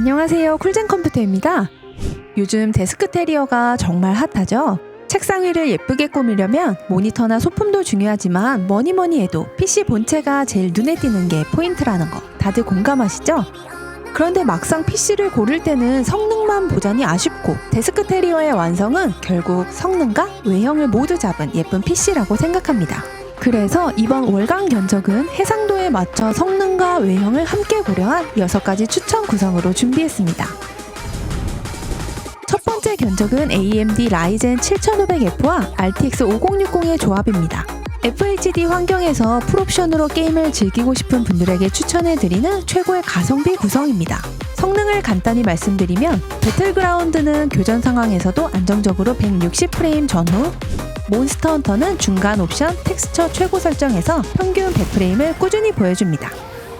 안녕하세요. 쿨젠 컴퓨터입니다. 요즘 데스크 테리어가 정말 핫하죠? 책상 위를 예쁘게 꾸미려면 모니터나 소품도 중요하지만 뭐니 뭐니 해도 PC 본체가 제일 눈에 띄는 게 포인트라는 거 다들 공감하시죠? 그런데 막상 PC를 고를 때는 성능만 보자니 아쉽고 데스크 테리어의 완성은 결국 성능과 외형을 모두 잡은 예쁜 PC라고 생각합니다. 그래서 이번 월간 견적은 해상도에 맞춰 성능과 외형을 함께 고려한 6가지 추천 구성으로 준비했습니다. 첫 번째 견적은 AMD 라이젠 7500F와 RTX 5060의 조합입니다. FHD 환경에서 풀옵션으로 게임을 즐기고 싶은 분들에게 추천해드리는 최고의 가성비 구성입니다. 성능을 간단히 말씀드리면 배틀그라운드는 교전 상황에서도 안정적으로 160프레임 전후, 몬스터 헌터는 중간 옵션 텍스처 최고 설정에서 평균 100프레임을 꾸준히 보여줍니다.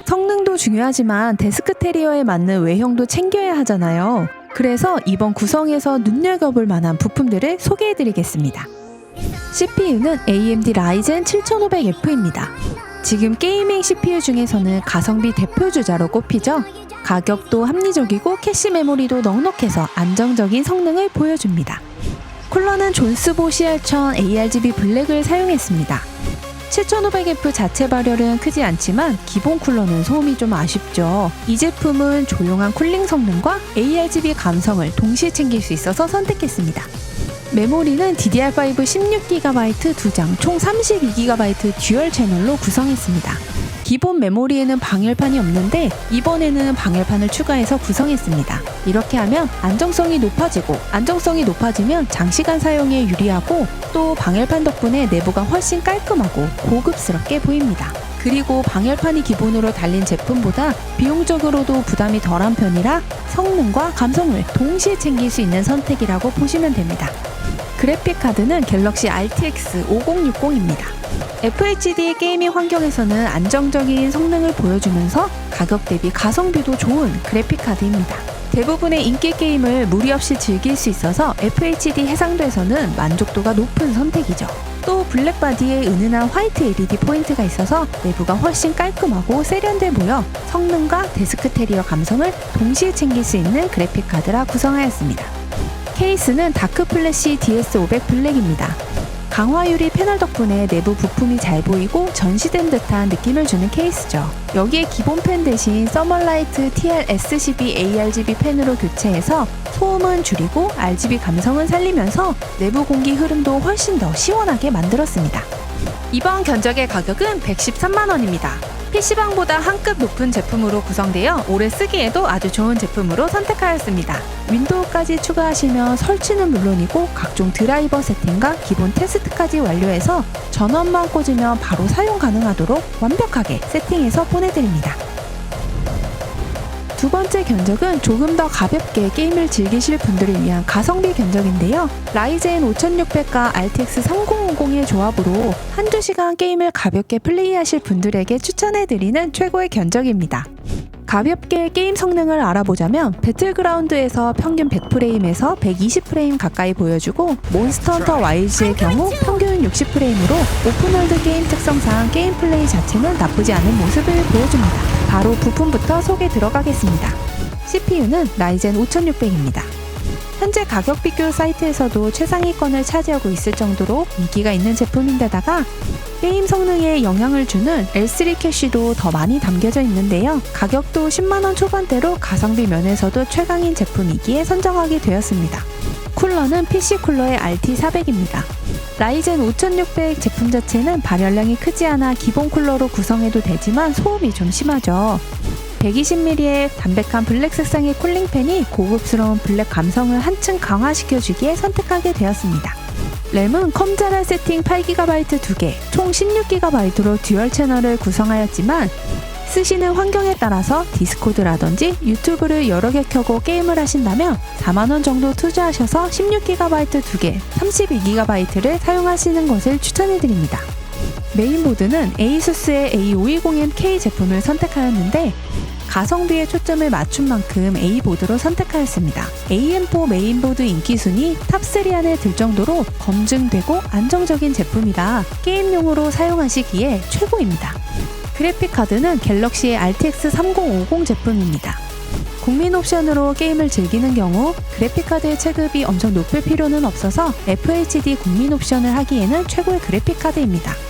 성능도 중요하지만 데스크 테리어에 맞는 외형도 챙겨야 하잖아요. 그래서 이번 구성에서 눈여겨볼 만한 부품들을 소개해드리겠습니다. CPU는 AMD 라이젠 7500F입니다. 지금 게이밍 CPU 중에서는 가성비 대표 주자로 꼽히죠. 가격도 합리적이고 캐시 메모리도 넉넉해서 안정적인 성능을 보여줍니다. 쿨러는 존스보 CR1000 ARGB 블랙을 사용했습니다. 7500F 자체 발열은 크지 않지만 기본 쿨러는 소음이 좀 아쉽죠. 이 제품은 조용한 쿨링 성능과 ARGB 감성을 동시에 챙길 수 있어서 선택했습니다. 메모리는 DDR5 16GB 2장 총 32GB 듀얼 채널로 구성했습니다. 기본 메모리에는 방열판이 없는데 이번에는 방열판을 추가해서 구성했습니다. 이렇게 하면 안정성이 높아지고 안정성이 높아지면 장시간 사용에 유리하고 또 방열판 덕분에 내부가 훨씬 깔끔하고 고급스럽게 보입니다. 그리고 방열판이 기본으로 달린 제품보다 비용적으로도 부담이 덜한 편이라 성능과 감성을 동시에 챙길 수 있는 선택이라고 보시면 됩니다. 그래픽 카드는 갤럭시 RTX 5060입니다. FHD 게이밍 환경에서는 안정적인 성능을 보여주면서 가격 대비 가성비도 좋은 그래픽 카드입니다. 대부분의 인기 게임을 무리 없이 즐길 수 있어서 FHD 해상도에서는 만족도가 높은 선택이죠. 또 블랙바디에 은은한 화이트 LED 포인트가 있어서 내부가 훨씬 깔끔하고 세련돼 보여 성능과 데스크 테리어 감성을 동시에 챙길 수 있는 그래픽 카드라 구성하였습니다. 케이스는 다크 플래시 DS500 블랙입니다. 강화 유리 패널 덕분에 내부 부품이 잘 보이고 전시된 듯한 느낌을 주는 케이스죠. 여기에 기본 펜 대신 서멀라이트 TL-SCB ARGB 펜으로 교체해서 소음은 줄이고 RGB 감성은 살리면서 내부 공기 흐름도 훨씬 더 시원하게 만들었습니다. 이번 견적의 가격은 113만원입니다. PC방보다 한 급 높은 제품으로 구성되어 오래 쓰기에도 아주 좋은 제품으로 선택하였습니다. 윈도우까지 추가하시면 설치는 물론이고 각종 드라이버 세팅과 기본 테스트까지 완료해서 전원만 꽂으면 바로 사용 가능하도록 완벽하게 세팅해서 보내드립니다. 두 번째 견적은 조금 더 가볍게 게임을 즐기실 분들을 위한 가성비 견적인데요. 라이젠 5600과 RTX 3050의 조합으로 한두 시간 게임을 가볍게 플레이하실 분들에게 추천해드리는 최고의 견적입니다. 가볍게 게임 성능을 알아보자면 배틀그라운드에서 평균 100프레임에서 120프레임 가까이 보여주고 몬스터 헌터 YG의 경우 평균 60프레임으로 오픈월드 게임 특성상 게임 플레이 자체는 나쁘지 않은 모습을 보여줍니다. 바로 부품부터 소개 들어가겠습니다. CPU는 라이젠 5600입니다. 현재 가격 비교 사이트에서도 최상위권을 차지하고 있을 정도로 인기가 있는 제품인데다가 게임 성능에 영향을 주는 L3 캐시도 더 많이 담겨져 있는데요. 가격도 10만원 초반대로 가성비 면에서도 최강인 제품이기에 선정하게 되었습니다. 쿨러는 PC 쿨러의 RT400입니다. 라이젠 5600 제품 자체는 발열량이 크지 않아 기본 쿨러로 구성해도 되지만 소음이 좀 심하죠. 120mm의 담백한 블랙 색상의 쿨링팬이 고급스러운 블랙 감성을 한층 강화시켜주기에 선택하게 되었습니다. 램은 컴자랄 세팅 8GB 2개, 총 16GB로 듀얼 채널을 구성하였지만 쓰시는 환경에 따라서 디스코드라든지 유튜브를 여러 개 켜고 게임을 하신다면 4만원 정도 투자하셔서 16GB 2개, 32GB를 사용하시는 것을 추천해드립니다. 메인보드는 에이수스의 A520MK 제품을 선택하였는데 가성비에 초점을 맞춘 만큼 A보드로 선택하였습니다. AM4 메인보드 인기 순위 탑3 안에 들 정도로 검증되고 안정적인 제품이라 게임용으로 사용하시기에 최고입니다. 그래픽 카드는 갤럭시의 RTX 3050 제품입니다. 국민 옵션으로 게임을 즐기는 경우 그래픽카드의 체급이 엄청 높을 필요는 없어서 FHD 국민 옵션을 하기에는 최고의 그래픽카드입니다.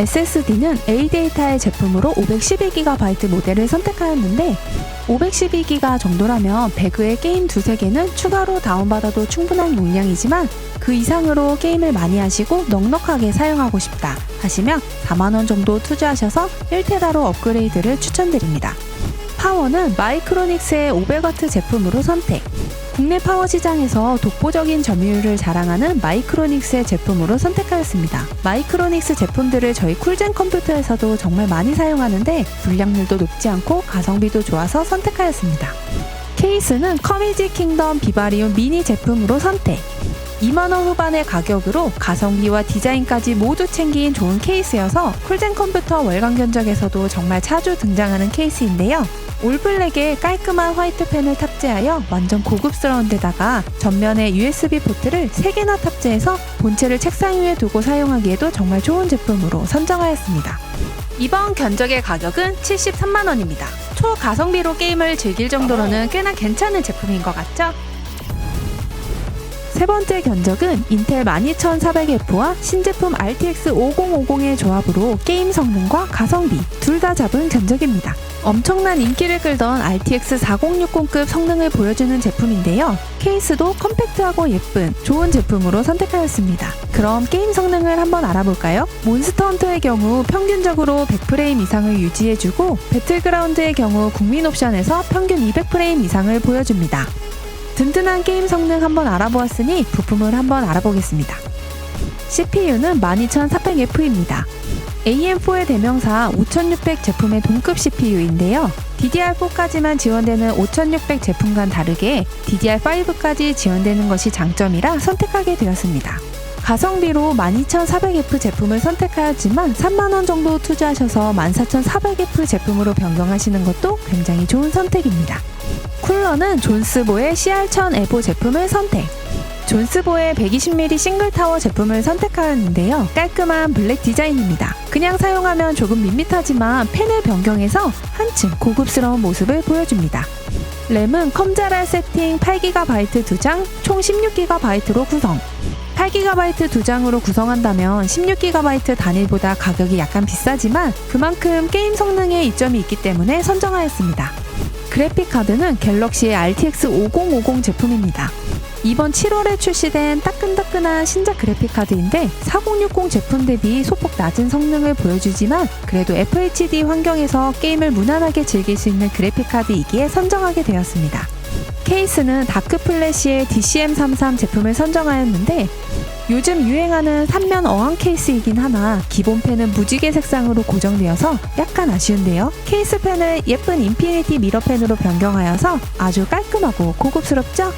SSD는 A데이터의 제품으로 512GB 모델을 선택하였는데 512GB 정도라면 배그의 게임 두세 개는 추가로 다운받아도 충분한 용량이지만 그 이상으로 게임을 많이 하시고 넉넉하게 사용하고 싶다 하시면 4만원 정도 투자하셔서 1테라로 업그레이드를 추천드립니다. 파워는 마이크로닉스의 500W 제품으로 선택. 국내 파워 시장에서 독보적인 점유율을 자랑하는 마이크로닉스의 제품으로 선택하였습니다. 마이크로닉스 제품들을 저희 쿨젠 컴퓨터에서도 정말 많이 사용하는데 불량률도 높지 않고 가성비도 좋아서 선택하였습니다. 케이스는 커미지 킹덤 비바리움 미니 제품으로 선택. 2만원 후반의 가격으로 가성비와 디자인까지 모두 챙긴 좋은 케이스여서 쿨젠 컴퓨터 월간 견적에서도 정말 자주 등장하는 케이스인데요. 올블랙에 깔끔한 화이트 펜을 탑재하여 완전 고급스러운 데다가 전면에 USB 포트를 3개나 탑재해서 본체를 책상 위에 두고 사용하기에도 정말 좋은 제품으로 선정하였습니다. 이번 견적의 가격은 73만원입니다. 초가성비로 게임을 즐길 정도로는 꽤나 괜찮은 제품인 것 같죠? 세 번째 견적은 인텔 12400F와 신제품 RTX 5050의 조합으로 게임 성능과 가성비 둘 다 잡은 견적입니다. 엄청난 인기를 끌던 RTX 4060급 성능을 보여주는 제품인데요. 케이스도 컴팩트하고 예쁜 좋은 제품으로 선택하였습니다. 그럼 게임 성능을 한번 알아볼까요? 몬스터 헌터의 경우 평균적으로 100프레임 이상을 유지해주고 배틀그라운드의 경우 국민 옵션에서 평균 200프레임 이상을 보여줍니다. 든든한 게임 성능 한번 알아보았으니 부품을 한번 알아보겠습니다. CPU는 12400F입니다. AM4의 대명사 5600 제품의 동급 CPU인데요. DDR4까지만 지원되는 5600 제품과는 다르게 DDR5까지 지원되는 것이 장점이라 선택하게 되었습니다. 가성비로 12400F 제품을 선택하였지만 3만원 정도 투자하셔서 14400F 제품으로 변경하시는 것도 굉장히 좋은 선택입니다. 쿨러는 존스보의 CR1000 에보 제품을 선택. 존스보의 120mm 싱글 타워 제품을 선택하였는데요. 깔끔한 블랙 디자인입니다. 그냥 사용하면 조금 밋밋하지만 펜을 변경해서 한층 고급스러운 모습을 보여줍니다. 램은 컴자랄 세팅 8GB 2장, 총 16GB로 구성. 8GB 2장으로 구성한다면 16GB 단일보다 가격이 약간 비싸지만 그만큼 게임 성능에 이점이 있기 때문에 선정하였습니다. 그래픽 카드는 갤럭시의 RTX 5050 제품입니다. 이번 7월에 출시된 따끈따끈한 신작 그래픽 카드인데 4060 제품 대비 소폭 낮은 성능을 보여주지만 그래도 FHD 환경에서 게임을 무난하게 즐길 수 있는 그래픽 카드이기에 선정하게 되었습니다. 케이스는 다크 플래시의 DCM33 제품을 선정하였는데 요즘 유행하는 3면 어항 케이스이긴 하나 기본 펜은 무지개 색상으로 고정되어서 약간 아쉬운데요. 케이스 펜을 예쁜 인피니티 미러 펜으로 변경하여서 아주 깔끔하고 고급스럽죠?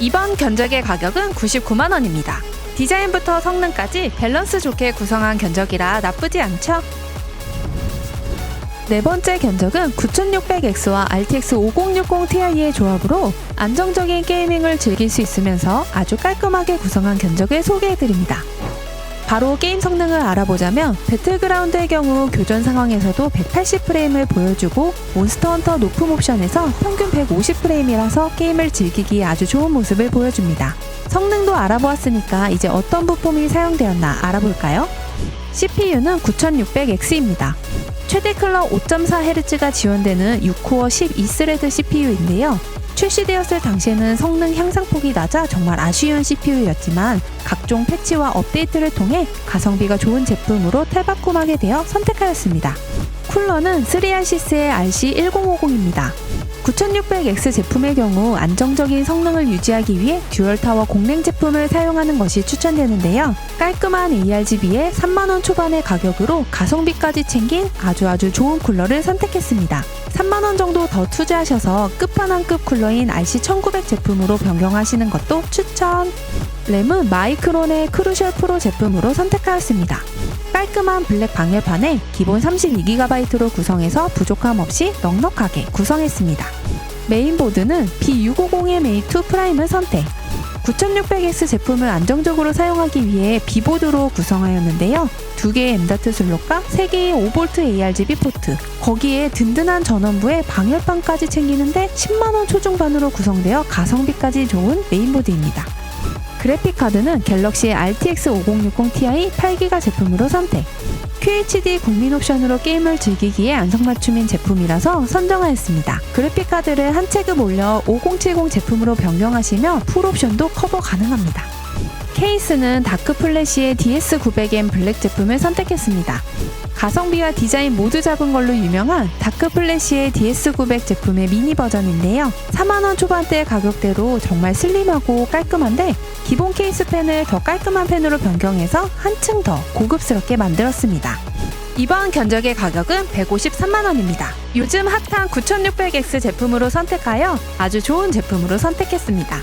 이번 견적의 가격은 99만원입니다. 디자인부터 성능까지 밸런스 좋게 구성한 견적이라 나쁘지 않죠? 네 번째 견적은 9600X와 RTX 5060 Ti의 조합으로 안정적인 게이밍을 즐길 수 있으면서 아주 깔끔하게 구성한 견적을 소개해드립니다. 바로 게임 성능을 알아보자면 배틀그라운드의 경우 교전 상황에서도 180프레임을 보여주고 몬스터 헌터 높음 옵션에서 평균 150프레임이라서 게임을 즐기기에 아주 좋은 모습을 보여줍니다. 성능도 알아보았으니까 이제 어떤 부품이 사용되었나 알아볼까요? CPU는 9600X입니다. 최대 클럭 5.4Hz가 지원되는 6코어 12스레드 CPU인데요. 출시되었을 당시에는 성능 향상폭이 낮아 정말 아쉬운 CPU였지만 각종 패치와 업데이트를 통해 가성비가 좋은 제품으로 탈바꿈하게 되어 선택하였습니다. 쿨러는 3RC스의 RC1050입니다. 9600X 제품의 경우 안정적인 성능을 유지하기 위해 듀얼타워 공랭 제품을 사용하는 것이 추천되는데요. 깔끔한 ARGB에 3만원 초반의 가격으로 가성비까지 챙긴 아주 아주 좋은 쿨러를 선택했습니다. 3만원 정도 더 투자하셔서 끝판왕급 쿨러인 RC1900 제품으로 변경하시는 것도 추천! 램은 마이크론의 크루셜 프로 제품으로 선택하였습니다. 깔끔한 블랙 방열판에 기본 32GB로 구성해서 부족함 없이 넉넉하게 구성했습니다. 메인보드는 B650M A2 프라임을 선택. 9600X 제품을 안정적으로 사용하기 위해 비보드로 구성하였는데요. 두 개의 M.2 슬롯과 세 개의 5V ARGB 포트, 거기에 든든한 전원부에 방열판까지 챙기는데 10만원 초중반으로 구성되어 가성비까지 좋은 메인보드입니다. 그래픽 카드는 갤럭시 RTX 5060 Ti 8기가 제품으로 선택. QHD 국민 옵션으로 게임을 즐기기에 안성맞춤인 제품이라서 선정하였습니다. 그래픽 카드를 한 체급 올려 5070 제품으로 변경하시며 풀 옵션도 커버 가능합니다. 케이스는 다크 플래시의 DS900M 블랙 제품을 선택했습니다. 가성비와 디자인 모두 잡은 걸로 유명한 다크 플래시의 DS900 제품의 미니 버전인데요. 4만원 초반대 가격대로 정말 슬림하고 깔끔한데 기본 케이스 펜을 더 깔끔한 펜으로 변경해서 한층 더 고급스럽게 만들었습니다. 이번 견적의 가격은 153만원입니다. 요즘 핫한 9600X 제품으로 선택하여 아주 좋은 제품으로 선택했습니다.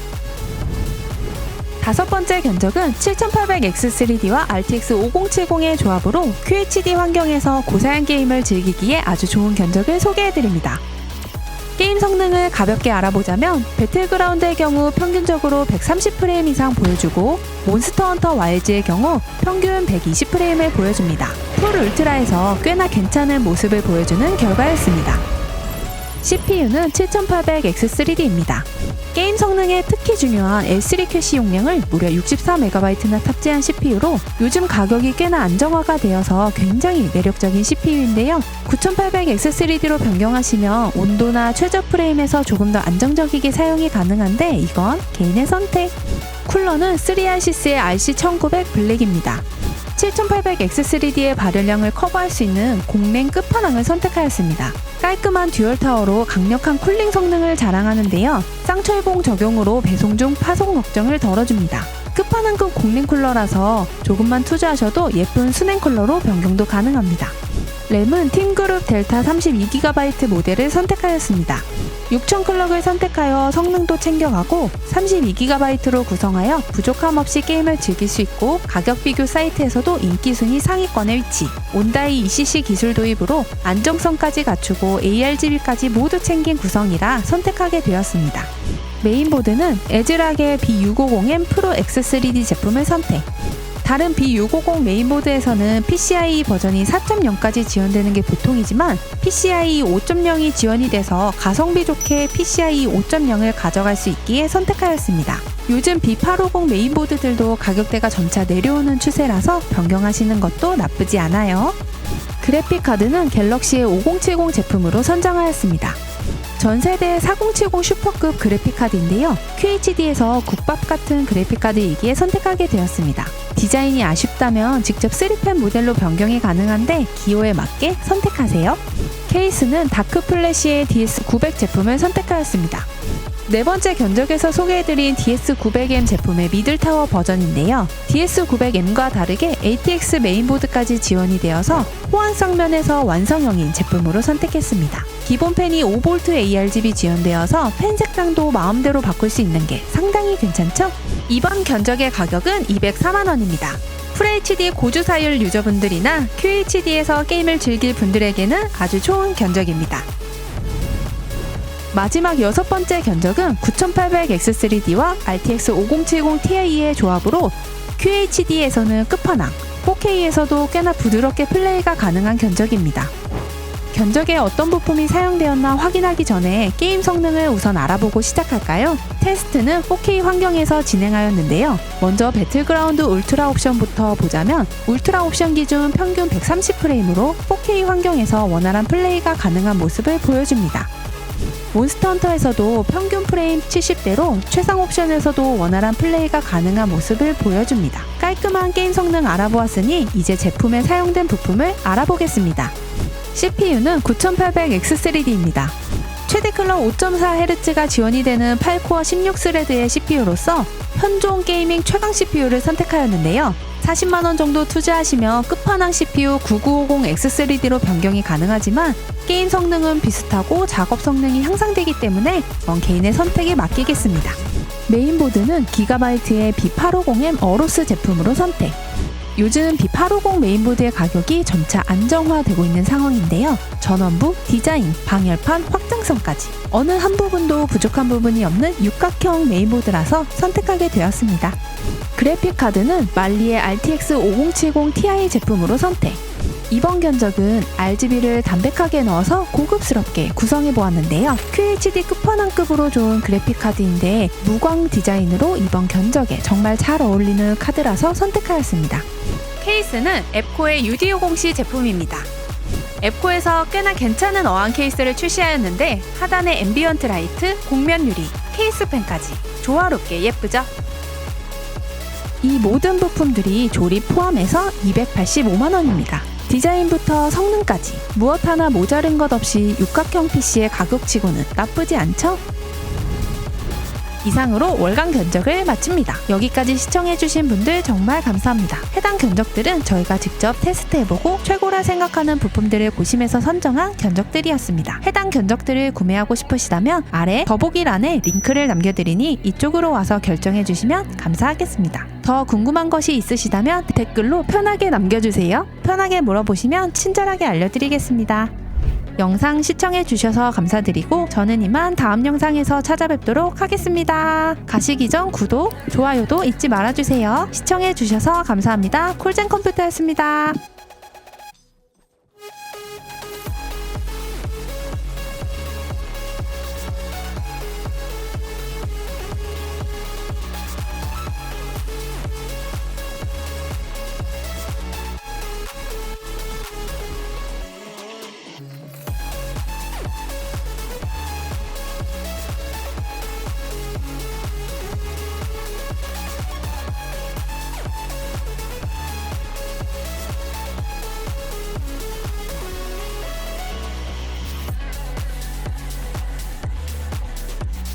다섯 번째 견적은 7800X3D와 RTX 5070의 조합으로 QHD 환경에서 고사양 게임을 즐기기에 아주 좋은 견적을 소개해드립니다. 게임 성능을 가볍게 알아보자면 배틀그라운드의 경우 평균적으로 130프레임 이상 보여주고 몬스터 헌터 와일즈의 경우 평균 120프레임을 보여줍니다. 풀 울트라에서 꽤나 괜찮은 모습을 보여주는 결과였습니다. CPU는 7800X3D입니다. 게임 성능에 특히 중요한 L3 캐시 용량을 무려 64MB나 탑재한 CPU로 요즘 가격이 꽤나 안정화가 되어서 굉장히 매력적인 CPU인데요. 9800X3D로 변경하시면 온도나 최저 프레임에서 조금 더 안정적이게 사용이 가능한데 이건 개인의 선택. 쿨러는 3RC스의 RC1900 블랙입니다. 7800X3D의 발열량을 커버할 수 있는 공랭 끝판왕을 선택하였습니다. 깔끔한 듀얼 타워로 강력한 쿨링 성능을 자랑하는데요. 쌍철봉 적용으로 배송 중 파손 걱정을 덜어줍니다. 끝판왕급 공랭 쿨러라서 조금만 투자하셔도 예쁜 수냉 쿨러로 변경도 가능합니다. 램은 팀그룹 델타 32GB 모델을 선택하였습니다. 6000 클럭을 선택하여 성능도 챙겨가고 32GB로 구성하여 부족함 없이 게임을 즐길 수 있고 가격 비교 사이트에서도 인기 순위 상위권에 위치. 온다이 ECC 기술 도입으로 안정성까지 갖추고 ARGB까지 모두 챙긴 구성이라 선택하게 되었습니다. 메인보드는 에즈락의 B650M 프로 X3D 제품을 선택. 다른 B650 메인보드에서는 PCIe 버전이 4.0까지 지원되는 게 보통이지만 PCIe 5.0이 지원이 돼서 가성비 좋게 PCIe 5.0을 가져갈 수 있기에 선택하였습니다. 요즘 B850 메인보드들도 가격대가 점차 내려오는 추세라서 변경하시는 것도 나쁘지 않아요. 그래픽 카드는 갤럭시의 5070 제품으로 선정하였습니다. 전 세대 4070 슈퍼급 그래픽카드인데요. QHD에서 국밥 같은 그래픽카드이기에 선택하게 되었습니다. 디자인이 아쉽다면 직접 3펜 모델로 변경이 가능한데 기호에 맞게 선택하세요. 케이스는 다크 플래시의 DS900 제품을 선택하였습니다. 네 번째 견적에서 소개해드린 DS900M 제품의 미들타워 버전인데요. DS900M과 다르게 ATX 메인보드까지 지원이 되어서 호환성 면에서 완성형인 제품으로 선택했습니다. 기본 펜이 5V ARGB 지원되어서 펜 색상도 마음대로 바꿀 수 있는 게 상당히 괜찮죠? 이번 견적의 가격은 204만원입니다. FHD 고주사율 유저분들이나 QHD에서 게임을 즐길 분들에게는 아주 좋은 견적입니다. 마지막 여섯 번째 견적은 9800X3D와 RTX 5070 Ti의 조합으로 QHD에서는 끝판왕, 4K에서도 꽤나 부드럽게 플레이가 가능한 견적입니다. 견적에 어떤 부품이 사용되었나 확인하기 전에 게임 성능을 우선 알아보고 시작할까요? 테스트는 4K 환경에서 진행하였는데요. 먼저 배틀그라운드 울트라 옵션부터 보자면 울트라 옵션 기준 평균 130프레임으로 4K 환경에서 원활한 플레이가 가능한 모습을 보여줍니다. 몬스터 헌터에서도 평균 프레임 70대로 최상 옵션에서도 원활한 플레이가 가능한 모습을 보여줍니다. 깔끔한 게임 성능 알아보았으니 이제 제품에 사용된 부품을 알아보겠습니다. CPU는 9800X3D입니다. 최대 클럭 5.4Hz가 지원이 되는 8코어 16스레드의 CPU로서 현존 게이밍 최강 CPU를 선택하였는데요. 40만원 정도 투자하시면 끝판왕 CPU 9950X3D로 변경이 가능하지만 게임 성능은 비슷하고 작업 성능이 향상되기 때문에 원 개인의 선택에 맡기겠습니다. 메인보드는 기가바이트의 B850M 어로스 제품으로 선택. 요즘 B850 메인보드의 가격이 점차 안정화되고 있는 상황인데요. 전원부, 디자인, 방열판, 확장성까지 어느 한 부분도 부족한 부분이 없는 육각형 메인보드라서 선택하게 되었습니다. 그래픽 카드는 말리의 RTX 5070 Ti 제품으로 선택. 이번 견적은 RGB를 담백하게 넣어서 고급스럽게 구성해 보았는데요. QHD 끝판왕급으로 좋은 그래픽 카드인데 무광 디자인으로 이번 견적에 정말 잘 어울리는 카드라서 선택하였습니다. 케이스는 앱코의 UD50C 제품입니다. 앱코에서 꽤나 괜찮은 어항 케이스를 출시하였는데 하단에 앰비언트 라이트, 곡면 유리, 케이스 펜까지 조화롭게 예쁘죠? 이 모든 부품들이 조립 포함해서 285만 원입니다. 디자인부터 성능까지 무엇 하나 모자른 것 없이 육각형 PC의 가격치고는 나쁘지 않죠? 이상으로 월간 견적을 마칩니다. 여기까지 시청해주신 분들 정말 감사합니다. 해당 견적들은 저희가 직접 테스트해보고 최고라 생각하는 부품들을 고심해서 선정한 견적들이었습니다. 해당 견적들을 구매하고 싶으시다면 아래 더보기란에 링크를 남겨드리니 이쪽으로 와서 결정해주시면 감사하겠습니다. 더 궁금한 것이 있으시다면 댓글로 편하게 남겨주세요. 편하게 물어보시면 친절하게 알려드리겠습니다. 영상 시청해 주셔서 감사드리고 저는 이만 다음 영상에서 찾아뵙도록 하겠습니다. 가시기 전 구독, 좋아요도 잊지 말아주세요. 시청해 주셔서 감사합니다. 콜젠 컴퓨터였습니다.